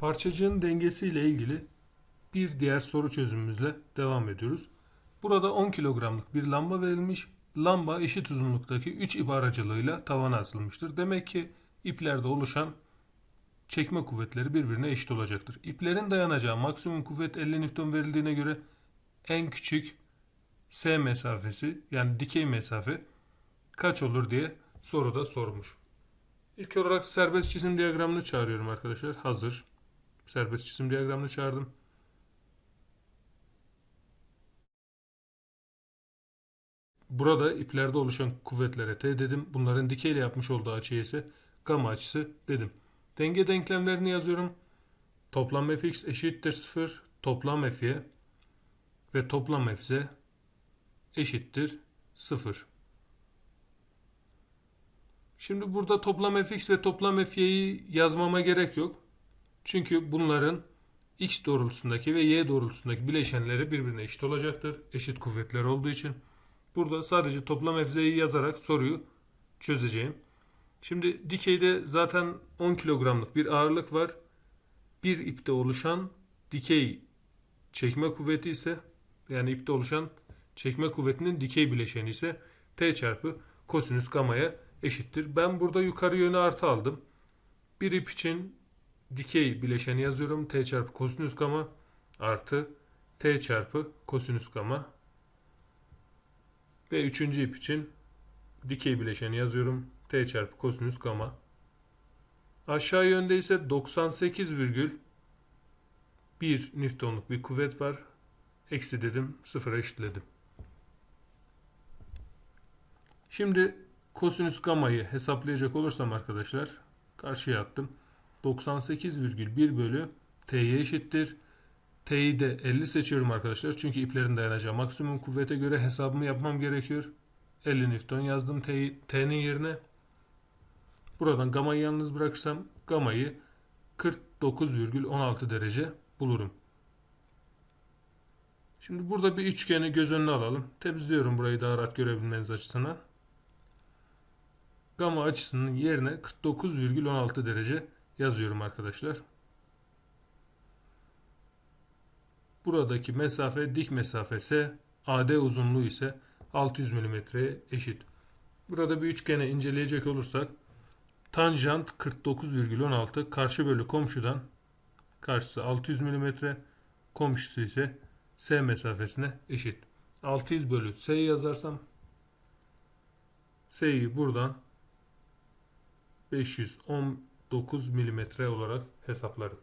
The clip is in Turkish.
Parçacığın dengesi ile ilgili bir diğer soru çözümümüzle devam ediyoruz. Burada 10 kilogramlık bir lamba verilmiş. Lamba eşit uzunluktaki 3 ip aracılığıyla tavana asılmıştır. Demek ki iplerde oluşan çekme kuvvetleri birbirine eşit olacaktır. İplerin dayanacağı maksimum kuvvet 50 Newton verildiğine göre en küçük S mesafesi yani dikey mesafe kaç olur diye soruda sormuş. İlk olarak serbest çizim diyagramını çağırıyorum arkadaşlar. Hazır. Serbest çizim diyagramını çağırdım. Burada iplerde oluşan kuvvetlere T dedim. Bunların dikeyle yapmış olduğu açıya ise gamma açısı dedim. Denge denklemlerini yazıyorum. Toplam fx eşittir 0. Toplam fy ve toplam fz eşittir 0. Şimdi burada toplam fx ve toplam fy'yi yazmama gerek yok. Çünkü bunların x doğrultusundaki ve y doğrultusundaki bileşenleri birbirine eşit olacaktır. Eşit kuvvetler olduğu için. Burada sadece toplam fz'yi yazarak soruyu çözeceğim. Şimdi dikeyde zaten 10 kilogramlık bir ağırlık var. Bir ipte oluşan dikey çekme kuvveti ise yani ipte oluşan çekme kuvvetinin dikey bileşeni ise T çarpı kosinüs gamaya eşittir. Ben burada yukarı yönü artı aldım. Bir ip için dikey bileşeni yazıyorum. T çarpı kosinüs gamma artı T çarpı kosinüs gamma. Ve üçüncü ip için dikey bileşeni yazıyorum. T çarpı kosinüs gamma. Aşağı yönde ise 98,1 Newton'luk bir kuvvet var. Eksi dedim, sıfıra eşitledim. Şimdi kosinüs gamma'yı hesaplayacak olursam arkadaşlar karşıya attım. 98,1 bölü t'ye eşittir. T'yi de 50 seçiyorum arkadaşlar. Çünkü iplerin dayanacağı maksimum kuvvete göre hesabımı yapmam gerekiyor. 50 Newton yazdım T'nin yerine. Buradan gamayı yalnız bırakırsam gamayı 49,16 derece bulurum. Şimdi burada bir üçgeni göz önüne alalım. Temizliyorum burayı daha rahat görebilmeniz açısından. Gama açısının yerine 49,16 derece yazıyorum arkadaşlar. Buradaki mesafe dik mesafe ise AD uzunluğu ise 600 mm'ye eşit. Burada bir üçgene inceleyecek olursak tanjant 49,16 karşı bölü komşudan karşısı 600 mm komşusu ise S mesafesine eşit. 600 bölü S yazarsam S'yi buradan 519 mm olarak hesaplarım.